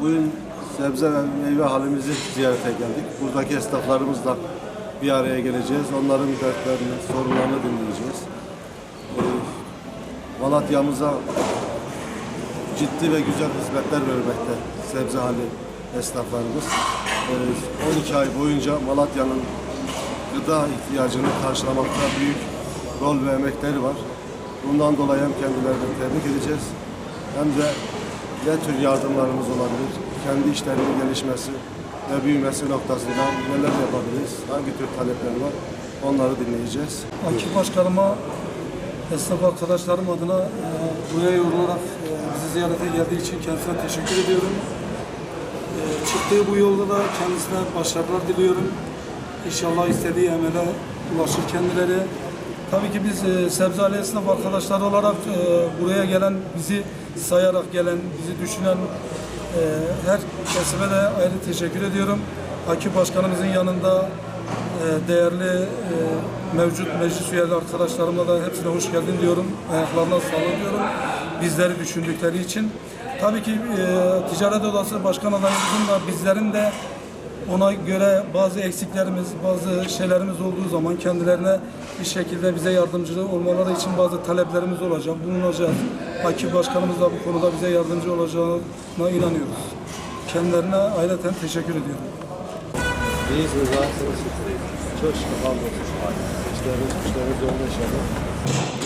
Bugün sebze ve meyve halimizi ziyarete geldik. Buradaki esnaflarımızla bir araya geleceğiz. Onların dertlerini, sorunlarını dinleyeceğiz. Ee, Malatya'mıza ciddi ve güzel hizmetler vermekte sebze hali esnaflarımız. Ee, 12 ay boyunca Malatya'nın gıda ihtiyacını karşılamakta büyük rol ve emekleri var. Bundan dolayı hem kendilerini tebrik edeceğiz hem de ne tür yardımlarımız olabilir, kendi işlerinin gelişmesi ve büyümesi noktasında neler yapabiliriz, hangi tür talepler var onları dinleyeceğiz. Akif Başkanıma, esnaf arkadaşlarım adına e, buraya yorularak e, bizi ziyarete geldiği için kendisine teşekkür ediyorum. Çıktığı bu yolda da kendisine başarılar diliyorum. İnşallah istediği emele ulaşır kendileri. Tabii ki biz e, Sebzali esnaf arkadaşlar olarak e, buraya gelen, bizi sayarak gelen, bizi düşünen e, her kesime de ayrı teşekkür ediyorum. Akif Başkanımızın yanında e, değerli mevcut meclis üyeleri arkadaşlarıma da hepsine hoş geldin diyorum. Ayaklarına sağlık diyorum. Bizleri düşündükleri için. Tabii ki e, Ticaret Odası Başkan adayımızın da bizlerin de ona göre bazı eksiklerimiz, bazı şeylerimiz olduğu zaman kendilerine bir şekilde bize yardımcı olmaları için bazı taleplerimiz olacak, bulunacak. Akif Başkanımız da bu konuda bize yardımcı olacağına inanıyoruz. Kendilerine ayrıca teşekkür ediyorum. İyisiniz, rahatsınız. Çok şükür, hamdolsun. İşleriniz, işleriniz yolunda inşallah.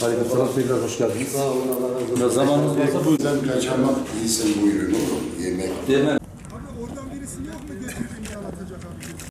Harika. Selam sevgiler. Hoş geldiniz. Sağ olun. Allah razı olsun. Zamanınız varsa buyurun. Sen kaçamak değilsin buyurun oğlum. Yemek. Demem. Abi oradan birisi yok mu getirdiğini anlatacak abi.